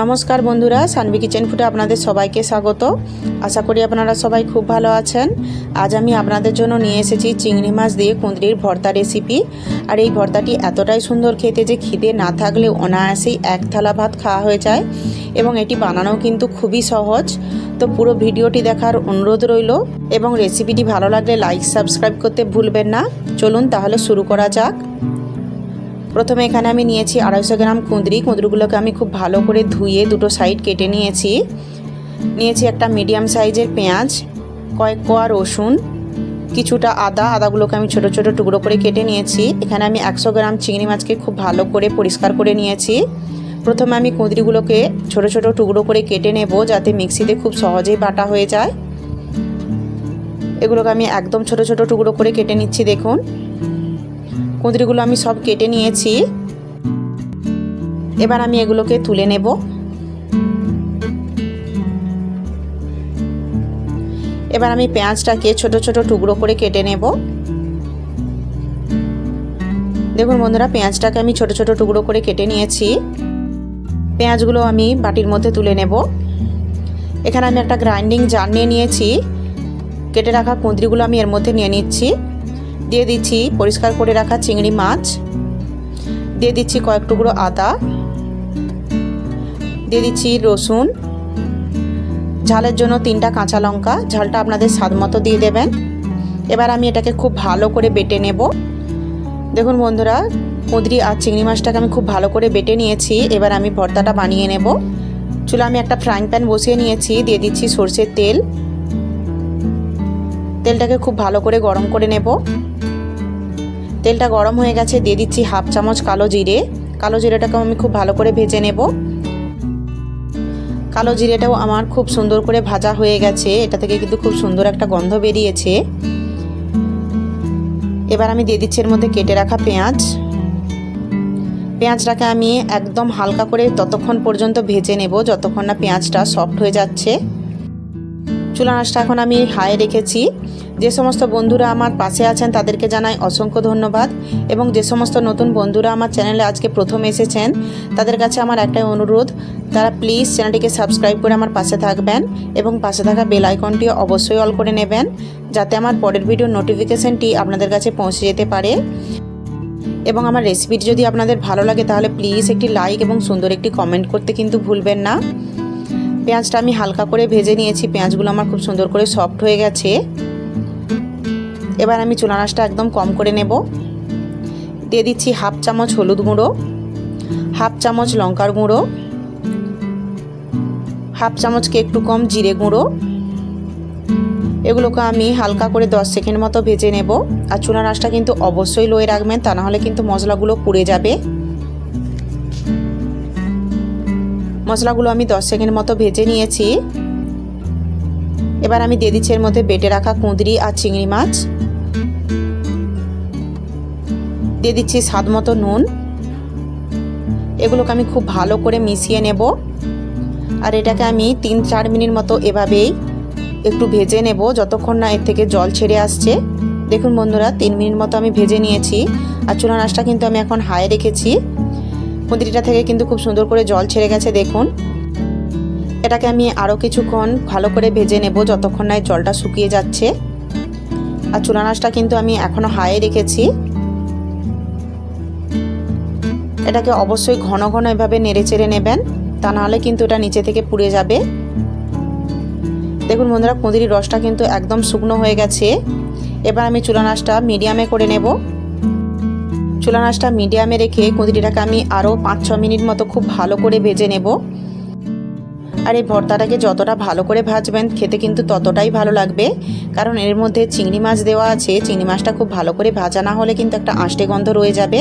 নমস্কার বন্ধুরা সানবি কিচেন ফুডে আপনাদের সবাইকে স্বাগত। আশা করি আপনারা সবাই খুব ভালো আছেন। আজ আমি আপনাদের জন্য নিয়ে এসেছি চিংড়ি মাছ দিয়ে কুঁদরির ভর্তা রেসিপি আর এই ভর্তাটি এতটাই সুন্দর খেতে যে খিদে না থাকলে অনায়াসেই এক থালা ভাত খাওয়া হয়ে যায় এবং এটি বানানো কিন্তু খুবই সহজ। তো পুরো ভিডিওটি দেখার অনুরোধ রইল এবং রেসিপিটি ভালো লাগলে লাইক সাবস্ক্রাইব করতে ভুলবেন না। চলুন তাহলে শুরু করা যাক। প্রথমে এখানে আমি নিয়েছি আড়াইশো গ্রাম কুঁদরি। কুঁদরিগুলোকে আমি খুব ভালো করে ধুয়ে দুটো সাইড কেটে নিয়েছি। নিয়েছি একটা মিডিয়াম সাইজের পেঁয়াজ, কয়েক কোয়া রসুন, কিছুটা আদা। আদাগুলোকে আমি ছোট ছোট টুকরো করে কেটে নিয়েছি। এখানে আমি একশো গ্রাম চিংড়ি মাছকে খুব ভালো করে পরিষ্কার করে নিয়েছি। প্রথমে আমি কুঁদরিগুলোকে ছোট ছোট টুকরো করে কেটে নেব যাতে মিক্সিতে খুব সহজেই বাটা হয়ে যায়। এগুলোকে আমি একদম ছোট ছোট টুকরো করে কেটে নিচ্ছি, দেখুন। কুঁদরিগুলো আমি সব কেটে নিয়েছি। এবার আমি এগুলোকে তুলে নেব। এবার আমি পেঁয়াজটাকে ছোট ছোট টুকরো করে কেটে নেব। দেখুন বন্ধুরা, পেঁয়াজটাকে আমি ছোট ছোট টুকরো করে কেটে নিয়েছি। পেঁয়াজগুলো আমি বাটির মধ্যে তুলে নেব। এখানে আমি একটা গ্রাইন্ডিং জার নিয়ে নিয়েছি। কেটে রাখা কুঁদরিগুলো আমি এর মধ্যে নিয়ে নিচ্ছি। দিয়ে দিচ্ছি পরিষ্কার করে রাখা চিংড়ি মাছ। দিয়ে দিচ্ছি কয়েক টুকরো আদা। দিয়ে দিচ্ছি রসুন। ঝালের জন্য তিনটা কাঁচা লঙ্কা। ঝালটা আপনাদের স্বাদ মতো দিয়ে দেবেন। এবার আমি এটাকে খুব ভালো করে বেটে নেব। দেখুন বন্ধুরা, কুঁদরি আর চিংড়ি মাছটাকে আমি খুব ভালো করে বেটে নিয়েছি। এবার আমি ভর্তাটা বানিয়ে নেব। চুলা আমি একটা ফ্রাইং প্যান বসিয়ে নিয়েছি। দিয়ে দিচ্ছি সর্ষের তেল। তেলটাকে খুব ভালো করে গরম করে নেব। তেলটা গরম হয়ে গেছে, দিয়ে দিচ্ছি হাফ চামচ কালো জিরে। কালো জিরেটাকেও আমি খুব ভালো করে ভেজে নেব। কালো জিরেটাও আমার খুব সুন্দর করে ভাজা হয়ে গেছে, এটা থেকে কিন্তু খুব সুন্দর একটা গন্ধ বেরিয়েছে। এবার আমি দিয়ে দিচ্ছি এর মধ্যে কেটে রাখা পেঁয়াজ। পেঁয়াজটাকে আমি একদম হালকা করে ততক্ষণ পর্যন্ত ভেজে নেব, যতক্ষণ না পেঁয়াজটা সফট হয়ে যাচ্ছে। চুলা নাচটা এখন আমি হাই রেখেছি। যে সমস্ত বন্ধুরা আমার পাশে আছেন তাদেরকে জানাই অসংখ্য ধন্যবাদ এবং যে সমস্ত নতুন বন্ধুরা আমার চ্যানেলে আজকে প্রথম এসেছেন, তাদের কাছে আমার একটাই অনুরোধ, তারা প্লিজ চ্যানেলটিকে সাবস্ক্রাইব করে আমার পাশে থাকবেন এবং পাশে থাকা বেল আইকনটি অবশ্যই অল করে নেবেন যাতে আমার পরের ভিডিও নোটিফিকেশানটি আপনাদের কাছে পৌঁছে যেতে পারে। এবং আমার রেসিপিটি যদি আপনাদের ভালো লাগে তাহলে প্লিজ একটি লাইক এবং সুন্দর একটি কমেন্ট করতে কিন্তু ভুলবেন না। পেঁয়াজটা আমি হালকা করে ভেজে নিয়েছি। পেঁয়াজগুলো আমার খুব সুন্দর করে সফট হয়ে গেছে। এবার আমি চুলা নাচটা একদম কম করে নেব। দিয়ে দিচ্ছি হাফ চামচ হলুদ গুঁড়ো, হাফ চামচ লঙ্কার গুঁড়ো, হাফ চামচকে একটু কম জিরে গুঁড়ো। এগুলোকে আমি হালকা করে দশ সেকেন্ড মতো ভেজে নেব। আর চুলা নাচটা কিন্তু অবশ্যই লয়ে রাখবেন, তা নাহলে কিন্তু মশলাগুলো পুড়ে যাবে। মশলাগুলো আমি দশ সেকেন্ড মতো ভেজে নিয়েছি। এবার আমি দিয়ে দিচ্ছি এর মধ্যে বেটে রাখা কুঁদরি আর চিংড়ি মাছ। দিয়ে দিচ্ছি স্বাদ মতো নুন। এগুলোকে আমি খুব ভালো করে মিশিয়ে নেব। আর এটাকে আমি তিন চার মিনিট মতো এভাবেই একটু ভেজে নেব যতক্ষণ না এর থেকে জল ছেড়ে আসছে। দেখুন বন্ধুরা, তিন মিনিট মতো আমি ভেজে নিয়েছি। আর চুলা নাচটা কিন্তু আমি এখন হাই রেখেছি। কুঁদরিটা থেকে কিন্তু খুব সুন্দর করে জল ছেড়ে গেছে, দেখুন। এটাকে আমি আরও কিছুক্ষণ ভালো করে ভেজে নেব যতক্ষণ না জলটা শুকিয়ে যাচ্ছে। আর চুলা কিন্তু আমি এখনও হাই রেখেছি। এটাকে অবশ্যই ঘন ঘন এভাবে নেড়ে চেড়ে নেবেন, তা নাহলে কিন্তু এটা নিচে থেকে পুড়ে যাবে। দেখুন বন্ধুরা, কুঁদরির রসটা কিন্তু একদম শুকনো হয়ে গেছে। এবার আমি চুলা নাচটা মিডিয়ামে করে নেব। চুলা নাচটা মিডিয়ামে রেখে কুঁদরিটাকে আমি আরও পাঁচ ছ মিনিট মতো খুব ভালো করে ভেজে নেব। আর এই ভর্তাটাকে যতটা ভালো করে ভাজবেন খেতে কিন্তু ততটাই ভালো লাগবে। কারণ এর মধ্যে চিংড়ি মাছ দেওয়া আছে চিংড়ি মাছটা খুব ভালো করে ভাজা না হলে কিন্তু একটা আঁশটে গন্ধ রয়ে যাবে।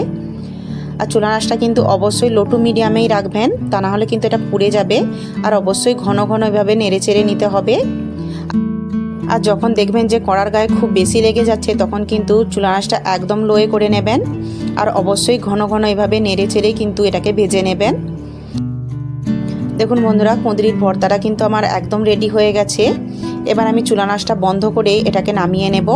আর চুলা নাচটা কিন্তু অবশ্যই লোটু মিডিয়ামেই রাখবেন তা না হলে কিন্তু এটা পুড়ে যাবে। আর অবশ্যই ঘন ঘন এভাবে নেড়ে চেড়ে নিতে হবে। আর যখন দেখবেন যে কড়ার গায়ে খুব বেশি লেগে যাচ্ছে, তখন কিন্তু চুলা নাচটা একদম লোয়ে করে নেবেন। আর অবশ্যই ঘন ঘন এভাবে নেড়ে চেড়ে কিন্তু এটাকে ভেজে নেবেন। দেখুন বন্ধুরা, কুঁদরির ভর্তাটা কিন্তু আমার একদম রেডি হয়ে গেছে। এবার আমি চুলা নাচটা বন্ধ করে এটাকে নামিয়ে নেব।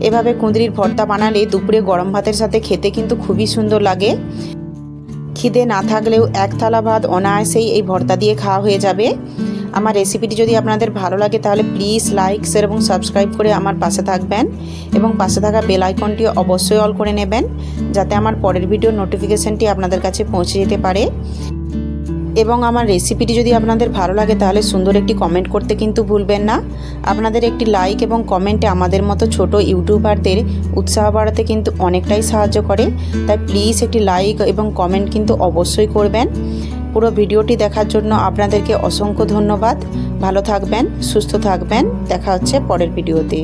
এভাবে কুঁদরির ভর্তা বানালে দুপুরে গরম ভাতের সাথে খেতে কিন্তু খুবই সুন্দর লাগে। খিদে না থাকলেও এক থালা ভাত অনায়াসেই এই ভর্তা দিয়ে খাওয়া হয়ে যাবে। আমার রেসিপিটি যদি আপনাদের ভালো লাগে, তাহলে প্লিজ লাইক শেয়ার এবং সাবস্ক্রাইব করে আমার পাশে থাকবেন এবং পাশে থাকা বেল আইকনটি অবশ্যই অল করে নেবেন যাতে আমার পরের ভিডিওর নোটিফিকেশানটি আপনাদের কাছে পৌঁছে যেতে পারে। এবং আমার রেসিপিটি যদি আপনাদের ভালো লাগে, তাহলে সুন্দর একটি কমেন্ট করতে কিন্তু ভুলবেন না। আপনাদের একটি লাইক এবং কমেন্টে আমাদের মতো ছোট ইউটিউবারদের উৎসাহ বাড়াতে কিন্তু অনেকটাই সাহায্য করে। তাই প্লিজ একটি লাইক এবং কমেন্ট কিন্তু অবশ্যই করবেন। পুরো ভিডিওটি দেখার জন্য আপনাদেরকে অসংখ্য ধন্যবাদ। ভালো থাকবেন, সুস্থ থাকবেন। দেখা হচ্ছে পরের ভিডিওতে।